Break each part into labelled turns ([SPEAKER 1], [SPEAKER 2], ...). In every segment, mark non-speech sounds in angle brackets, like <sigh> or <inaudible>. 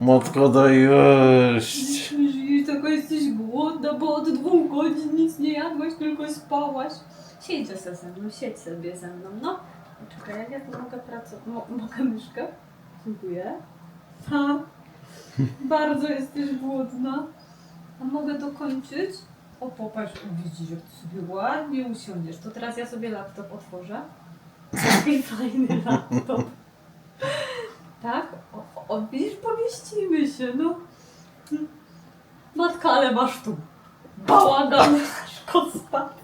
[SPEAKER 1] Matko, daj jeść.
[SPEAKER 2] I taka jesteś głodna, bo od dwóch godzin nic nie jadłaś, tylko spałaś. Siedź se ze mną, siedź sobie ze mną, no. Czekaj, jak ja tu mogę pracować? Mo mogę myszkę? Dziękuję. Ha. Bardzo jesteś głodna. A mogę dokończyć? O, popatrz, widzisz, jak ty sobie ładnie usiądziesz. To teraz ja sobie laptop otworzę. <laughs> Taki fajny laptop. Tak? Widzisz, pomieścimy się, no. Matka, ale masz tu bałagan, szkod spadł.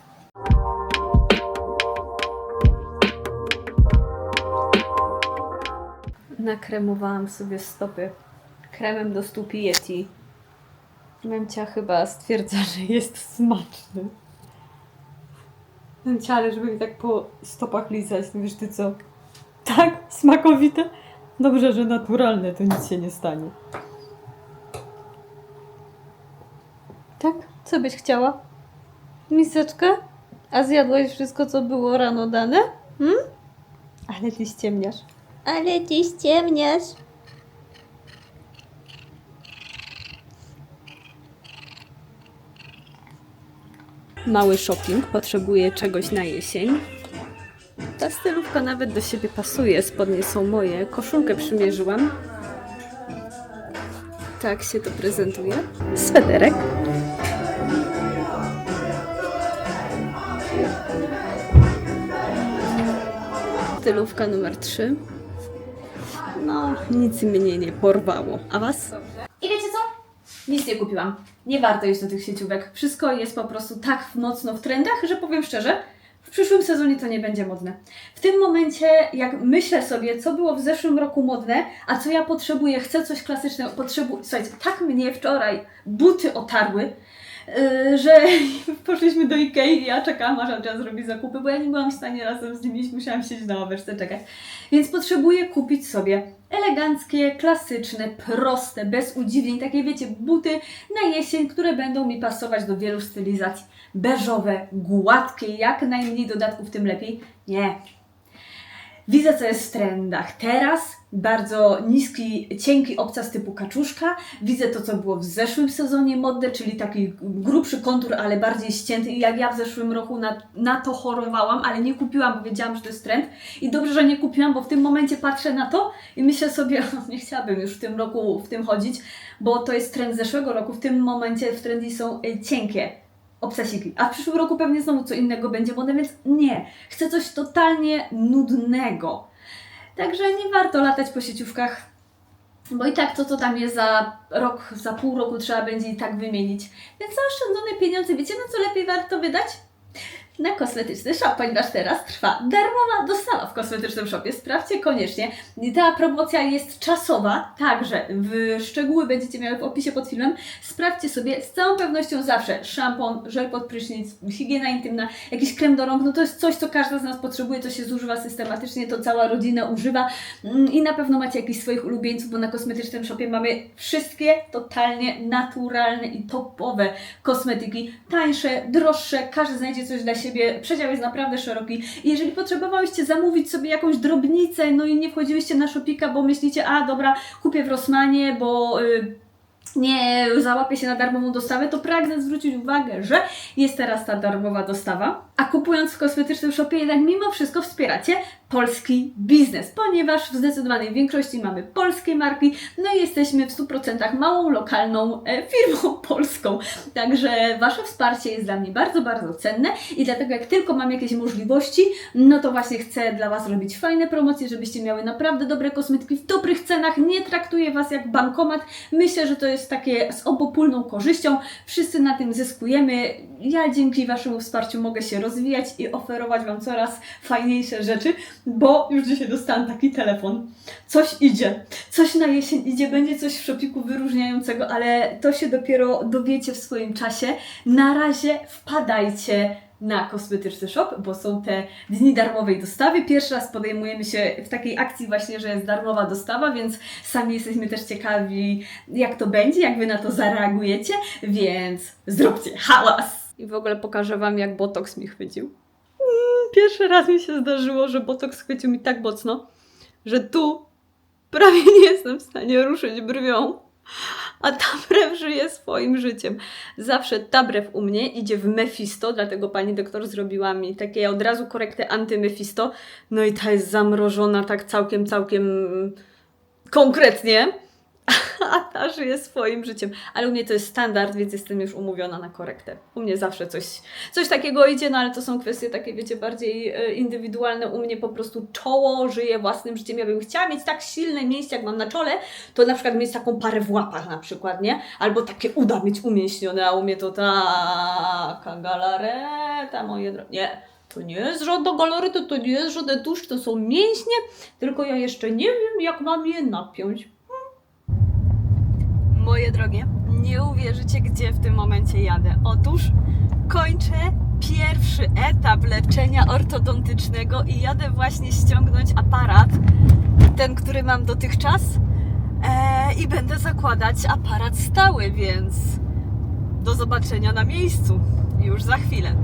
[SPEAKER 2] Nakremowałam sobie stopy kremem do stóp Yeti. Memcia chyba stwierdza, że jest smaczny. Memcia, ale żeby mi tak po stopach lizać, to wiesz ty co? Tak, smakowite? Dobrze, że naturalne, to nic się nie stanie. Tak? Co byś chciała? Miseczkę? A zjadłaś wszystko, co było rano dane? Hmm? Ale ty ściemniasz. Ale ty ściemniasz. Mały shopping, potrzebuję czegoś na jesień. Ta stylówka nawet do siebie pasuje, spodnie są moje. Koszulkę przymierzyłam. Tak się to prezentuje. Swederek. Stylówka numer 3. No, nic mnie nie porwało. A was? I wiecie co? Nic nie kupiłam. Nie warto iść do tych sieciówek. Wszystko jest po prostu tak mocno w trendach, że powiem szczerze, w przyszłym sezonie to nie będzie modne. W tym momencie, jak myślę sobie, co było w zeszłym roku modne, a co ja potrzebuję, chcę coś klasycznego, potrzebuję. Słuchajcie, tak mnie wczoraj buty otarły, że <laughs> poszliśmy do Ikei i ja czekałam, aż Adrian zrobi zakupy, bo ja nie byłam w stanie razem z nim iść, musiałam siedzieć na ławeczce czekać. Więc potrzebuję kupić sobie eleganckie, klasyczne, proste, bez udziwnień, takie wiecie, buty na jesień, które będą mi pasować do wielu stylizacji. Beżowe, gładkie, jak najmniej dodatków, tym lepiej. Nie. Widzę, co jest w trendach. Teraz bardzo niski, cienki obcas typu kaczuszka. Widzę to, co było w zeszłym sezonie modne, czyli taki grubszy kontur, ale bardziej ścięty. I jak ja w zeszłym roku na, na to chorowałam, ale nie kupiłam, bo wiedziałam, że to jest trend. I dobrze, że nie kupiłam, bo w tym momencie patrzę na to i myślę sobie, <laughs> nie chciałabym już w tym roku w tym chodzić, bo to jest trend zeszłego roku. W tym momencie w trendy są y, cienkie obsesiki. A w przyszłym roku pewnie znowu co innego będzie modne, więc nie. Chcę coś totalnie nudnego. Także nie warto latać po sieciówkach, bo i tak to, co tam jest za rok, za pół roku trzeba będzie i tak wymienić. Więc zaoszczędzone pieniądze, wiecie na co lepiej warto wydać? Na kosmetyczny shop, ponieważ teraz trwa darmowa dostawa w kosmetycznym shopie. Sprawdźcie koniecznie. Ta promocja jest czasowa, także w szczegóły będziecie miały w opisie pod filmem. Sprawdźcie sobie z całą pewnością zawsze szampon, żel pod prysznic, higiena intymna, jakiś krem do rąk. No to jest coś, co każda z nas potrzebuje, co się zużywa systematycznie, to cała rodzina używa Mm, i na pewno macie jakichś swoich ulubieńców, bo na kosmetycznym shopie mamy wszystkie totalnie naturalne i topowe kosmetyki. Tańsze, droższe, każdy znajdzie coś dla siebie. Przedział jest naprawdę szeroki. I jeżeli potrzebowałyście zamówić sobie jakąś drobnicę, no i nie wchodziłyście na Shopika, bo myślicie, a dobra, kupię w Rossmanie, bo... y, nie załapie się na darmową dostawę, to pragnę zwrócić uwagę, że jest teraz ta darmowa dostawa, a kupując w kosmetycznym shopie jednak mimo wszystko wspieracie polski biznes, ponieważ w zdecydowanej większości mamy polskie marki, no i jesteśmy w 100% małą, lokalną e, firmą <laughs> polską. Także Wasze wsparcie jest dla mnie bardzo, bardzo cenne i dlatego jak tylko mam jakieś możliwości, no to właśnie chcę dla Was robić fajne promocje, żebyście miały naprawdę dobre kosmetyki w dobrych cenach. Nie traktuję Was jak bankomat. Myślę, że to jest takie z obopólną korzyścią. Wszyscy na tym zyskujemy. Ja dzięki Waszemu wsparciu mogę się rozwijać i oferować Wam coraz fajniejsze rzeczy, bo już dzisiaj dostałam taki telefon. Coś idzie, coś na jesień idzie, będzie coś w szopiku wyróżniającego, ale to się dopiero dowiecie w swoim czasie. Na razie wpadajcie na kosmetyczny shop, bo są te dni darmowej dostawy. Pierwszy raz podejmujemy się w takiej akcji właśnie, że jest darmowa dostawa, więc sami jesteśmy też ciekawi, jak to będzie, jak Wy na to zareagujecie, więc zróbcie hałas! I w ogóle pokażę Wam, jak Botox mi chwycił. Mm, Pierwszy raz mi się zdarzyło, że Botox chwycił mi tak mocno, że tu prawie nie jestem w stanie ruszyć brwią. A Tabrew żyje swoim życiem. Zawsze Tabrew u mnie idzie w Mephisto, dlatego pani doktor zrobiła mi takie od razu korektę anty-Mephisto. No i ta jest zamrożona tak całkiem, całkiem konkretnie. A żyje swoim życiem. Ale u mnie to jest standard, więc jestem już umówiona na korektę. U mnie zawsze coś, coś takiego idzie, no ale to są kwestie takie, wiecie, bardziej e, indywidualne. U mnie po prostu czoło żyje własnym życiem. Ja bym chciała mieć tak silne mięśnie, jak mam na czole, to na przykład mieć taką parę w łapach na przykład, nie? Albo takie uda mieć umięśnione, a u mnie to taka galareta, moje drogie. Nie, to nie jest żadna galaryta, to nie jest żaden tusz, to są mięśnie, tylko ja jeszcze nie wiem, jak mam je napiąć. Moje drogie, nie uwierzycie, gdzie w tym momencie jadę. Otóż kończę pierwszy etap leczenia ortodontycznego i jadę właśnie ściągnąć aparat, ten, który mam dotychczas, e, i będę zakładać aparat stały, więc do zobaczenia na miejscu już za chwilę.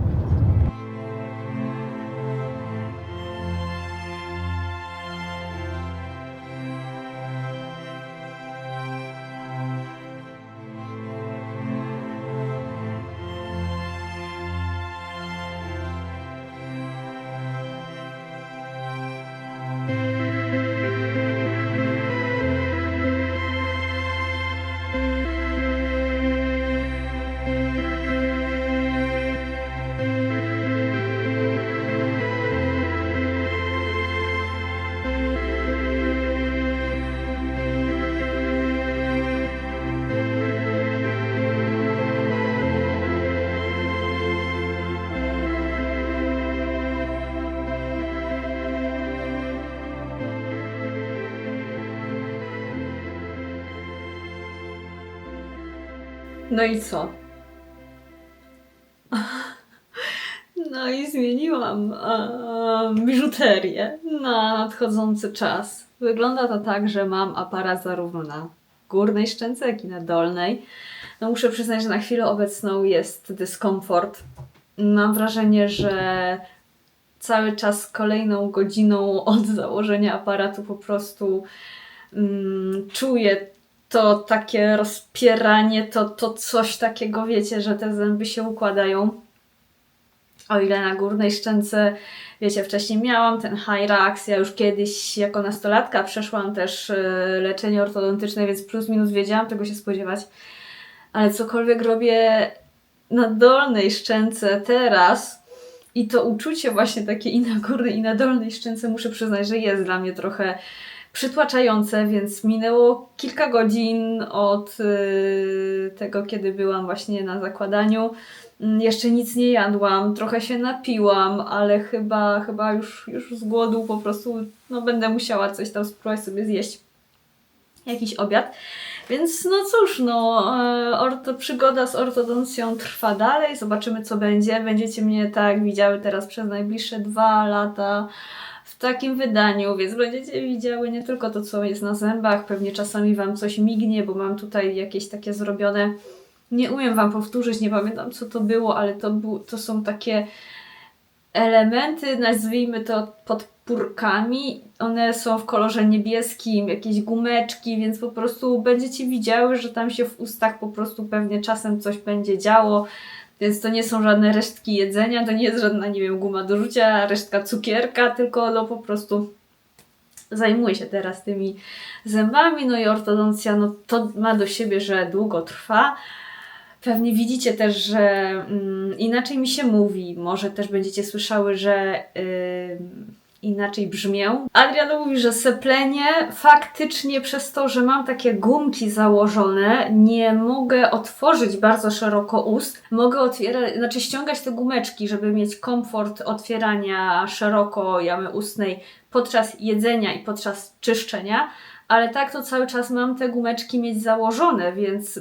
[SPEAKER 2] No i co? No i zmieniłam e, biżuterię na nadchodzący czas. Wygląda to tak, że mam aparat zarówno na górnej szczęce, jak i na dolnej. No muszę przyznać, że na chwilę obecną jest dyskomfort. Mam wrażenie, że cały czas kolejną godziną od założenia aparatu po prostu mm, czuję to takie rozpieranie, to, to coś takiego, wiecie, że te zęby się układają. O ile na górnej szczęce, wiecie, wcześniej miałam ten Hyrax, ja już kiedyś jako nastolatka przeszłam też e, leczenie ortodontyczne, więc plus minus wiedziałam czego się spodziewać. Ale cokolwiek robię na dolnej szczęce teraz i to uczucie właśnie takie i na górnej i na dolnej szczęce muszę przyznać, że jest dla mnie trochę przytłaczające, więc minęło kilka godzin od y, tego, kiedy byłam właśnie na zakładaniu. Mm, Jeszcze nic nie jadłam, trochę się napiłam, ale chyba, chyba już, już z głodu po prostu no, będę musiała coś tam spróbować sobie zjeść. Jakiś obiad. Więc no cóż, no, e, orto, przygoda z ortodoncją trwa dalej. Zobaczymy, co będzie. Będziecie mnie tak widziały teraz przez najbliższe dwa lata takim wydaniu, więc będziecie widziały nie tylko to, co jest na zębach, pewnie czasami Wam coś mignie, bo mam tutaj jakieś takie zrobione. Nie umiem Wam powtórzyć, nie pamiętam co to było, ale to, to są takie elementy, nazwijmy to podpórkami. One są w kolorze niebieskim, jakieś gumeczki, więc po prostu będziecie widziały, że tam się w ustach po prostu pewnie czasem coś będzie działo. Więc to nie są żadne resztki jedzenia, to nie jest żadna, nie wiem, guma do rzucia, resztka cukierka, tylko no po prostu zajmuję się teraz tymi zębami, no i ortodoncja, no to ma do siebie, że długo trwa. Pewnie widzicie też, że mm, inaczej mi się mówi. Może też będziecie słyszały, że ym, inaczej brzmię. Adrian mówi, że seplenie faktycznie przez to, że mam takie gumki założone, nie mogę otworzyć bardzo szeroko ust. Mogę otwierać, znaczy ściągać te gumeczki, żeby mieć komfort otwierania szeroko jamy ustnej podczas jedzenia i podczas czyszczenia. Ale tak to cały czas mam te gumeczki mieć założone, więc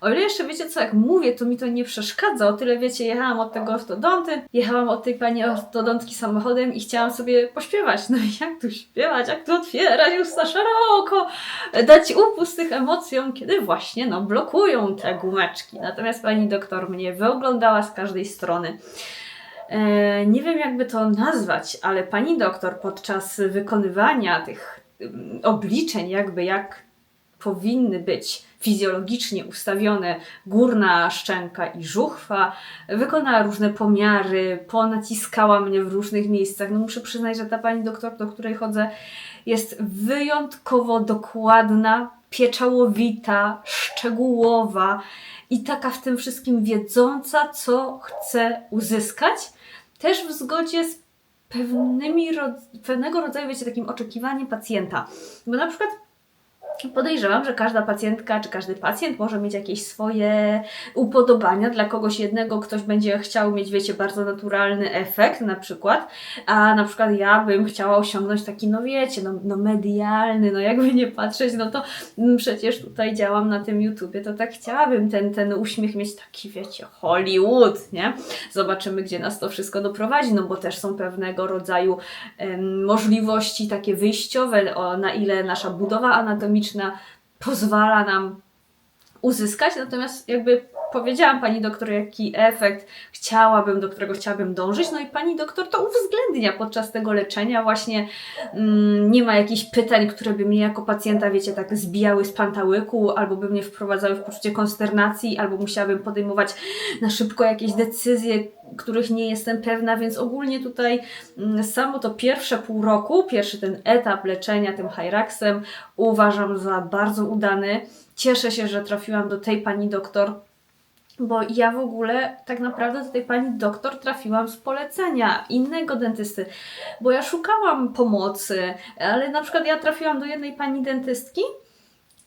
[SPEAKER 2] o ile jeszcze wiecie co, jak mówię, to mi to nie przeszkadza. O tyle wiecie, jechałam od tego ortodonty, jechałam od tej pani ortodontki samochodem i chciałam sobie pośpiewać. No i jak tu śpiewać, jak tu otwierać usta szeroko, dać upust tych emocjom, kiedy właśnie no, blokują te gumeczki. Natomiast pani doktor mnie wyoglądała z każdej strony. E, nie wiem, jakby to nazwać, ale pani doktor podczas wykonywania tych ym, obliczeń, jakby jak powinny być fizjologicznie ustawione górna szczęka i żuchwa. Wykonała różne pomiary, ponaciskała mnie w różnych miejscach. No muszę przyznać, że ta pani doktor, do której chodzę, jest wyjątkowo dokładna, pieczałowita, szczegółowa i taka w tym wszystkim wiedząca, co chce uzyskać. Też w zgodzie z pewnymi, pewnego rodzaju, wiecie, takim oczekiwaniem pacjenta. Bo na przykład Podejrzewam, że każda pacjentka czy każdy pacjent może mieć jakieś swoje upodobania. Dla kogoś jednego ktoś będzie chciał mieć, wiecie, bardzo naturalny efekt na przykład, a na przykład ja bym chciała osiągnąć taki, no wiecie, no, no medialny, no jakby nie patrzeć, no to mm, przecież tutaj działam na tym YouTubie, to tak chciałabym ten, ten uśmiech mieć taki, wiecie, Hollywood, nie? Zobaczymy, gdzie nas to wszystko doprowadzi, no bo też są pewnego rodzaju em, możliwości takie wyjściowe, o, na ile nasza budowa anatomiczna pozwala nam uzyskać. Natomiast jakby powiedziałam pani doktor, jaki efekt chciałabym, do którego chciałabym dążyć, no i pani doktor to uwzględnia podczas tego leczenia. Właśnie mm, nie ma jakichś pytań, które by mnie jako pacjenta, wiecie, tak zbijały z pantałyku, albo by mnie wprowadzały w poczucie konsternacji, albo musiałabym podejmować na szybko jakieś decyzje, których nie jestem pewna, więc ogólnie tutaj mm, samo to pierwsze pół roku, pierwszy ten etap leczenia tym Hyraxem uważam za bardzo udany. Cieszę się, że trafiłam do tej pani doktor, bo ja w ogóle tak naprawdę do tej pani doktor trafiłam z polecenia innego dentysty, bo ja szukałam pomocy, ale na przykład ja trafiłam do jednej pani dentystki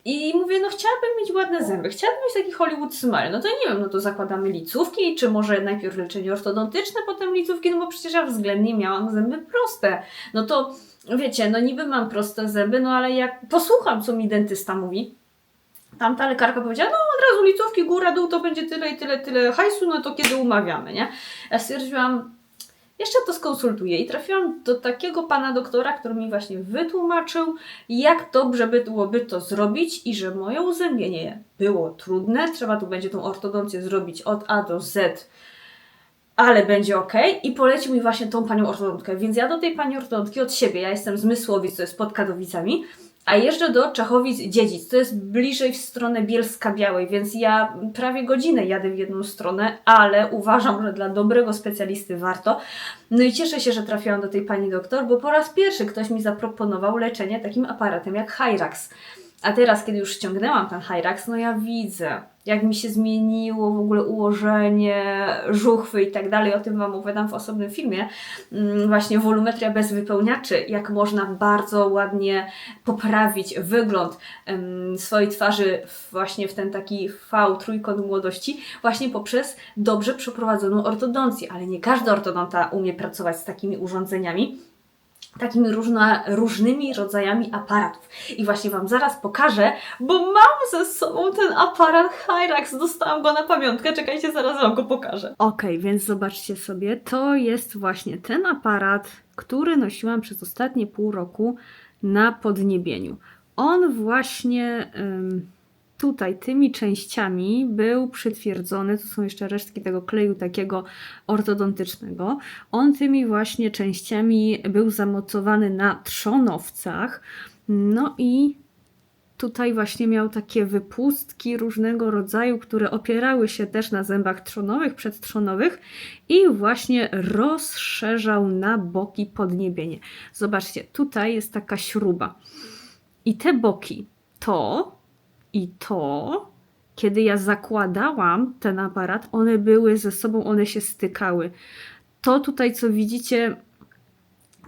[SPEAKER 2] i mówię, no chciałabym mieć ładne zęby, chciałabym mieć taki Hollywood smile, no to nie wiem, no to zakładamy licówki, czy może najpierw leczenie ortodontyczne, potem licówki, no bo przecież ja względnie miałam zęby proste. No to wiecie, no niby mam proste zęby, no ale jak posłucham, co mi dentysta mówi, Tamta lekarka powiedziała, no od razu licówki, góra, dół, to będzie tyle i tyle, tyle hajsu, no to kiedy umawiamy, nie? Ja stwierdziłam, jeszcze to skonsultuję. I trafiłam do takiego pana doktora, który mi właśnie wytłumaczył, jak dobrze by byłoby to zrobić i że moje uzębienie było trudne, trzeba tu będzie tą ortodoncję zrobić od A do Z, ale będzie ok i polecił mi właśnie tą panią ortodontkę, więc ja do tej pani ortodontki od siebie, ja jestem z Mysłowic, to jest pod Katowicami, a jeżdżę do Czechowic-Dziedzic, to jest bliżej w stronę Bielska-Białej, więc ja prawie godzinę jadę w jedną stronę, ale uważam, że dla dobrego specjalisty warto. No i cieszę się, że trafiłam do tej pani doktor, bo po raz pierwszy ktoś mi zaproponował leczenie takim aparatem jak Hyrax. A teraz, kiedy już ściągnęłam ten Hyrax, no ja widzę, jak mi się zmieniło w ogóle ułożenie żuchwy i tak dalej. O tym Wam opowiadam w osobnym filmie. Mm, Właśnie wolumetria bez wypełniaczy, jak można bardzo ładnie poprawić wygląd swojej twarzy właśnie w ten taki V, trójkąt młodości, właśnie poprzez dobrze przeprowadzoną ortodoncję. Ale nie każdy ortodonta umie pracować z takimi urządzeniami takimi różna, różnymi rodzajami aparatów. I właśnie Wam zaraz pokażę, bo mam ze sobą ten aparat Hyrax, dostałam go na pamiątkę, czekajcie, zaraz Wam go pokażę. Ok, więc zobaczcie sobie, to jest właśnie ten aparat, który nosiłam przez ostatnie pół roku na podniebieniu. On właśnie... ym, Tutaj tymi częściami był przytwierdzony, to są jeszcze resztki tego kleju takiego ortodontycznego. On tymi właśnie częściami był zamocowany na trzonowcach. No i tutaj właśnie miał takie wypustki różnego rodzaju, które opierały się też na zębach trzonowych, przedtrzonowych i właśnie rozszerzał na boki podniebienie. Zobaczcie, tutaj jest taka śruba. I te boki, to i to, kiedy ja zakładałam ten aparat, one były ze sobą, one się stykały. To tutaj, co widzicie,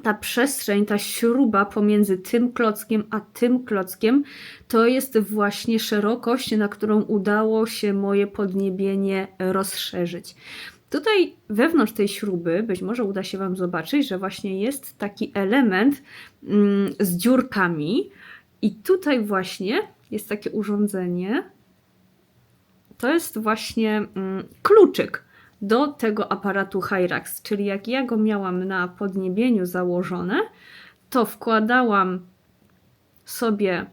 [SPEAKER 2] ta przestrzeń, ta śruba pomiędzy tym klockiem a tym klockiem, to jest właśnie szerokość, na którą udało się moje podniebienie rozszerzyć. Tutaj wewnątrz tej śruby, być może uda się Wam zobaczyć, że właśnie jest taki element mm, z dziurkami, i tutaj właśnie jest takie urządzenie. To jest właśnie mm, kluczyk do tego aparatu Hyrax, czyli jak ja go miałam na podniebieniu założone, to wkładałam sobie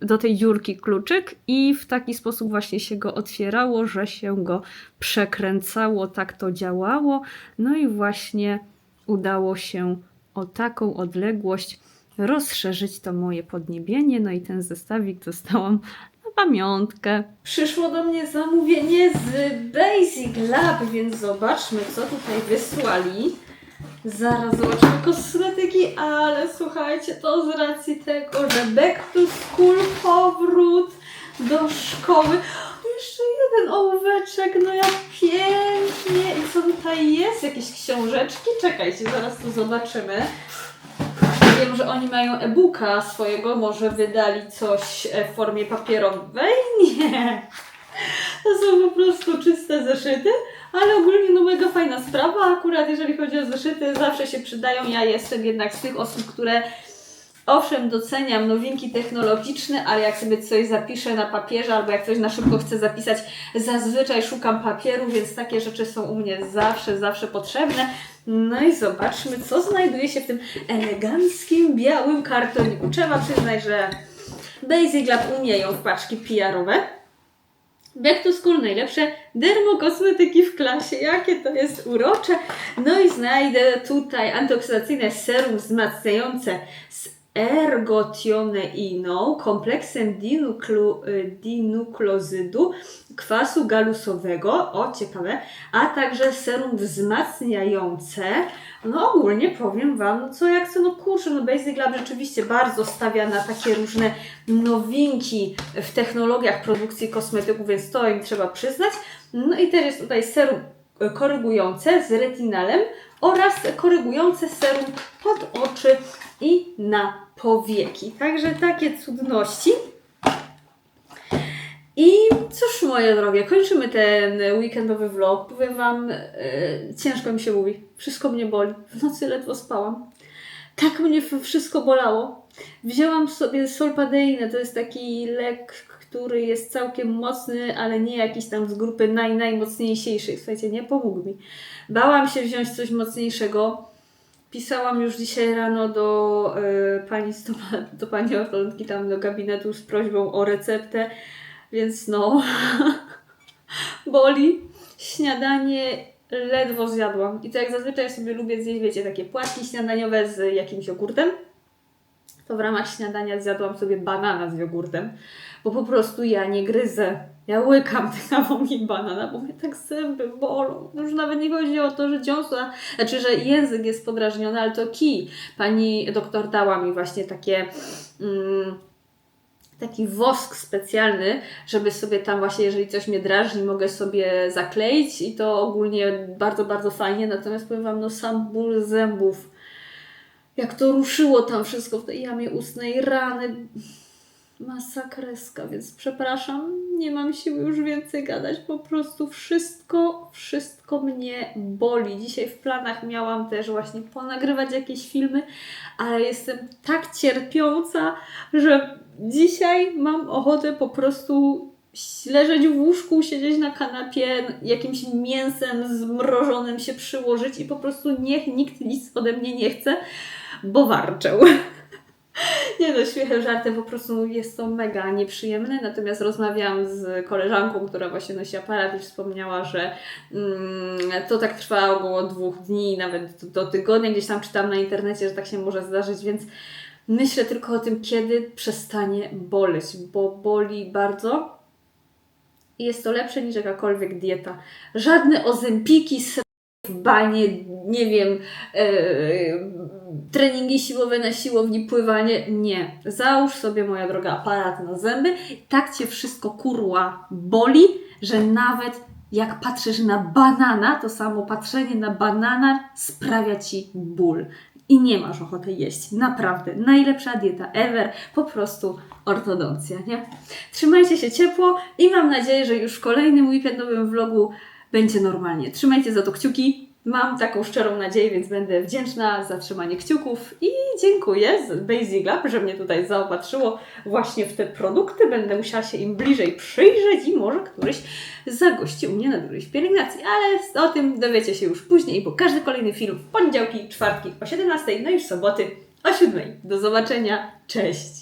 [SPEAKER 2] do tej dziurki kluczyk i w taki sposób właśnie się go otwierało, że się go przekręcało, tak to działało. No i właśnie udało się o taką odległość rozszerzyć to moje podniebienie. No i ten zestawik dostałam na pamiątkę. Przyszło do mnie zamówienie z Basic Lab, więc zobaczmy, co tutaj wysłali. Zaraz zobaczymy kosmetyki, ale słuchajcie, to z racji tego, że back to school, powrót do szkoły. Jeszcze jeden ołóweczek, no jak pięknie. I co tutaj jest? Jakieś książeczki? Czekajcie, zaraz to zobaczymy. Wiem, że oni mają e-booka swojego, może wydali coś e, w formie papierowej? <laughs> Nie. To są po prostu czyste zeszyty, ale ogólnie no mega fajna sprawa. Akurat jeżeli chodzi o zeszyty, zawsze się przydają. Ja jestem jednak z tych osób, które owszem doceniam nowinki technologiczne, ale jak sobie coś zapiszę na papierze albo jak coś na szybko chcę zapisać, zazwyczaj szukam papieru, więc takie rzeczy są u mnie zawsze, zawsze potrzebne. No i zobaczmy, co znajduje się w tym eleganckim, białym kartoniku. Trzeba przyznać, że Basic Lab umieją w paczki PR-owe. Back to School najlepsze dermokosmetyki w klasie. Jakie to jest urocze. No i znajdę tutaj antyoksydacyjne serum wzmacniające z ergotioneiną, kompleksem dinuklu, y, dinuklozydu, kwasu galusowego, o ciekawe, a także serum wzmacniające. No ogólnie powiem Wam, no co jak co, no kurczę, no Basic Lab rzeczywiście bardzo stawia na takie różne nowinki w technologiach produkcji kosmetyków, więc to im trzeba przyznać. No i też jest tutaj serum e, korygujące z retinalem oraz korygujące serum pod oczy i na powieki. Także takie cudności. I cóż, moje drogie, kończymy ten weekendowy vlog. Powiem Wam, yy, ciężko mi się mówi. Wszystko mnie boli. W nocy ledwo spałam. Tak mnie wszystko bolało. Wzięłam sobie solpadeinę. To jest taki lek, który jest całkiem mocny, ale nie jakiś tam z grupy naj, najmocniejszych. Słuchajcie, nie pomógł mi. Bałam się wziąć coś mocniejszego. Pisałam już dzisiaj rano do y, pani stoma- <laughs> do pani ortodentki tam do gabinetu z prośbą o receptę, więc no <laughs> boli. Śniadanie ledwo zjadłam. I to jak zazwyczaj sobie lubię zjeść, wiecie, takie płatki śniadaniowe z jakimś jogurtem. To w ramach śniadania zjadłam sobie banana z jogurtem, bo po prostu ja nie gryzę. Ja łykam tego kawałki banana, bo mnie tak zęby bolą. Już nawet nie chodzi o to, że dziąsła, znaczy, że język jest podrażniony, ale to kij. Pani doktor dała mi właśnie takie... Mm, taki wosk specjalny, żeby sobie tam właśnie, jeżeli coś mnie drażni, mogę sobie zakleić i to ogólnie bardzo, bardzo fajnie. Natomiast powiem Wam, no sam ból zębów, jak to ruszyło tam wszystko w tej jamie ustnej, rany, masakreska, więc przepraszam, nie mam siły już więcej gadać, po prostu wszystko, wszystko mnie boli. Dzisiaj w planach miałam też właśnie ponagrywać jakieś filmy, ale jestem tak cierpiąca, że dzisiaj mam ochotę po prostu leżeć w łóżku, siedzieć na kanapie, jakimś mięsem zmrożonym się przyłożyć i po prostu niech nikt nic ode mnie nie chce, bo warczę. <laughs> Nie no, śmiechem, żartem, po prostu jest to mega nieprzyjemne. Natomiast rozmawiałam z koleżanką, która właśnie nosi aparat i wspomniała, że mm, to tak trwa około dwóch dni, nawet do, do tygodnia. Gdzieś tam czytam na internecie, że tak się może zdarzyć, więc myślę tylko o tym, kiedy przestanie boleć, bo boli bardzo. I jest to lepsze niż jakakolwiek dieta. Żadne ozempiki, w banie, nie wiem, e, treningi siłowe na siłowni, pływanie. Nie. Załóż sobie, moja droga, aparat na zęby. Tak cię wszystko kurła boli, że nawet jak patrzysz na banana, to samo patrzenie na banana sprawia ci ból. I nie masz ochoty jeść. Naprawdę. Najlepsza dieta ever. Po prostu ortodoncja, nie? Trzymajcie się ciepło i mam nadzieję, że już w kolejnym weekendowym vlogu będzie normalnie. Trzymajcie za to kciuki. Mam taką szczerą nadzieję, więc będę wdzięczna za trzymanie kciuków i dziękuję Basic Lab, że mnie tutaj zaopatrzyło właśnie w te produkty. Będę musiała się im bliżej przyjrzeć i może któryś zagości u mnie na którejś pielęgnacji, ale o tym dowiecie się już później, bo każdy kolejny film w poniedziałki, czwartki o 17, no i soboty o 7. Do zobaczenia. Cześć!